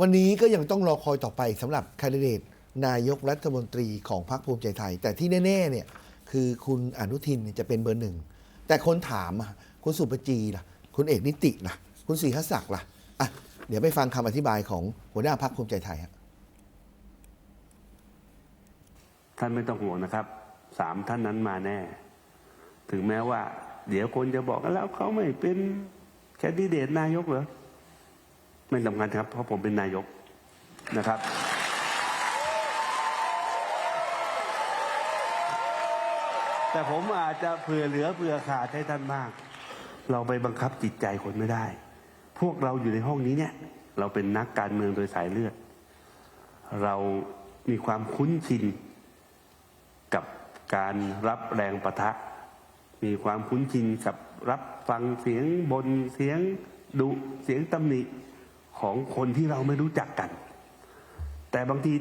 วันนี้ก็ยังต้องรอคอยต่อไปสำหรับคนดิเดตนายกรัฐมนตรีของพรรคภูมิใจไทย แต่ที่แน่ๆเนี่ยคือคุณอนุทินจะเป็นเบอร์หนึ่ง แต่คนถามอะคุณสุปจีล่ะ คุณเอกนิติล่ะ คุณศรีหศักดิ์ล่ะอะเดี๋ยวไปฟังคำอธิบายของหัวหน้าพรรคภูมิใจไทยฮะท่านไม่ต้องห่วงนะครับสามท่านนั้นมาแน่ ถึงแม้ว่า เดี๋ยวคนจะบอกกันแล้วเขาไม่เป็นแคนดิเดตนายกเหรอ ไม่สำคัญครับ เพราะผมเป็นนายกนะครับ แต่ผมอาจจะเผื่อเหลือเผื่อขาดให้ท่านมาก เราไปบังคับจิตใจคนไม่ได้ พวกเราอยู่ในห้องนี้เนี่ย เราเป็นนักการเมืองโดยสายเลือด เรามีความคุ้นชินกับการรับแรงประทะ มีความคุ้นชินกับรับฟังเสียงบนเสียงดุเสียงตำหนิ ของคนที่เราไม่รู้จักกัน แต่บางที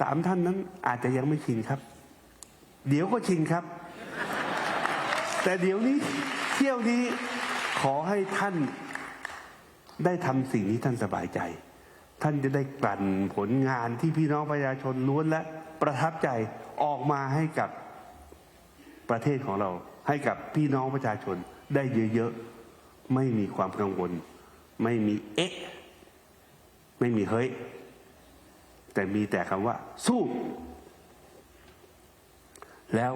สามท่านนั้นอาจจะยังไม่ชินครับ เดี๋ยวก็ชินครับ แต่เดี๋ยวนี้เที่ยวนี้ขอให้ท่านได้ทำสิ่งที่ท่านสบายใจ ท่านจะได้กลั่นผลงานที่พี่น้องประชาชนล้วนและประทับใจออกมาให้กับประเทศของเรา ให้กับพี่น้องประชาชนได้เยอะๆ ไม่มีความกังวล ไม่มีเอ๊ะ ไม่มีเฮ้ย แต่มีแต่คำว่า สู้ แล้ว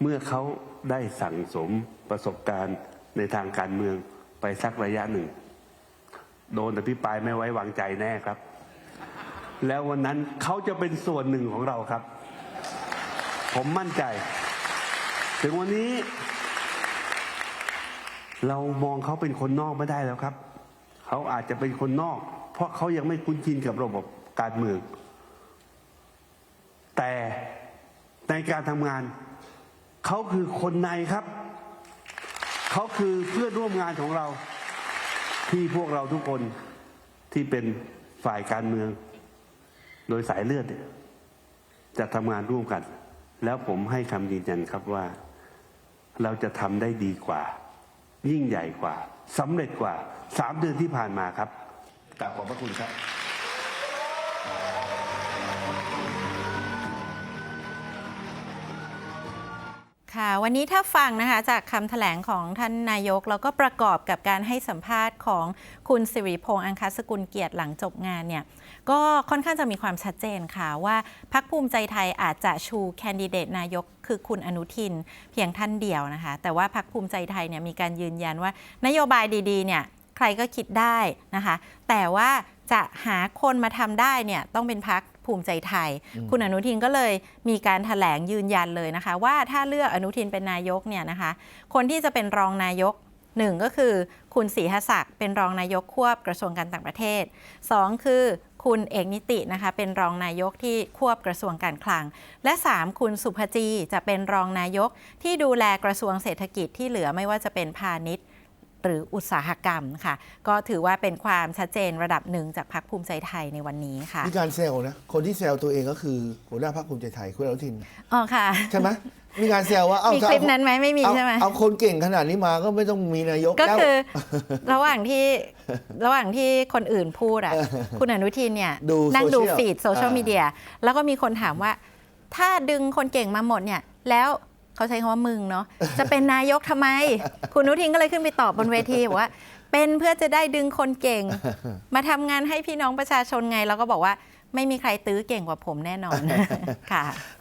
เมื่อเขาได้สั่งสมประสบการณ์ในทางการเมืองไปสักระยะหนึ่ง โดนอภิปายไม่ไว้วางใจแน่ครับ แล้ววันนั้นเขาจะเป็นส่วนหนึ่งของเราครับ ผมมั่นใจ ถึงวันนี้ เรามองเขาเป็นคนนอกไม่ได้แล้วครับ เขาอาจจะเป็นคนนอก เพราะเขายังไม่คุ้นชินกับระบบการเมือง แต่ในการทำงาน เขาคือคนในครับ เขาคือเพื่อนร่วมงานของเรา ที่พวกเราทุกคนที่เป็นฝ่ายการเมือง โดยสายเลือดจะทำงานร่วมกัน แล้วผมให้คำยืนยันครับว่า เราจะทำได้ดีกว่า ยิ่งใหญ่กว่าสำเร็จกว่าสามเดือนที่ผ่านมาครับ กราบขอบพระคุณครับ ค่ะ วันนี้ถ้าฟังนะคะจากคำแถลงของท่านนายก แล้วก็ประกอบกับการให้สัมภาษณ์ของคุณสิริพงษ์อังคสกุลเกียรติหลังจบงานเนี่ยก็ค่อนข้างจะมีความชัดเจนค่ะว่าพักภูมิใจไทยอาจจะชูแคนดิเดตนายกคือคุณอนุทินเพียงท่านเดียวนะคะ แต่ว่าพักภูมิใจไทยเนี่ยมีการยืนยันว่านโยบายดีๆเนี่ย ใครก็คิดได้นะคะ แต่ว่าจะหาคนมาทำได้เนี่ยต้องเป็นพักภูมิใจไทย คุณอนุทินก็เลยมีการถแถลงยืนยันเลยนะคะ ว่าถ้าเลือกอนุทินเป็นนายกเนี่ยนะคะ คนที่จะเป็นรองนายกหนึ่งก็คือคุณศรีหศักดิ์เป็นรองนายกควบกระทรวงการต่างประเทศสองคือคุณเอกนิตินะคะเป็นรองนายกที่ควบกระทรวงการคลัง และ 3 คุณสุภจีจะเป็นรองนายกที่ดูแลกระทรวงเศรษฐกิจที่เหลือไม่ว่าจะเป็นพาณิชย์ หรืออุตสาหกรรมค่ะ ก็ถือว่าเป็นความชัดเจนระดับหนึ่งจากพรรคภูมิใจไทยในวันนี้ค่ะ มีการแซวนะ คนที่แซวตัวเองก็คือหัวหน้าพรรคภูมิใจไทยคุณอนุทินอ๋อค่ะ ใช่ไหมมีการแซวว่า เอ้ามีถ้าคเอาลิปนั้นไหมไม่มีเอาใช่ไหมเอาคนเก่งขนาดนี้มาก็ไม่ต้องมีนายกก็แล้วคือ ระหว่างที่ระหว่างที่คนอื่นพูดอะคุณอนุทินเนี่ยดูนั่งดูโซเชียลฟีดโซเชียลอ่ามีเดียแล้วก็มีคนถามว่า ถ้าดึงคนเก่งมาหมดเนี่ยแล้ว เขาใช้คำว่ามึงเนาะจะเป็นนายกทำไม คุณอนุทินก็เลยขึ้นไปตอบบนเวทีบอกว่า เป็นเพื่อจะได้ดึงคนเก่ง มาทำงานให้พี่น้องประชาชนไง แล้วก็บอกว่าไม่มีใครตื้อเก่งกว่าผมแน่นอน ค่ะ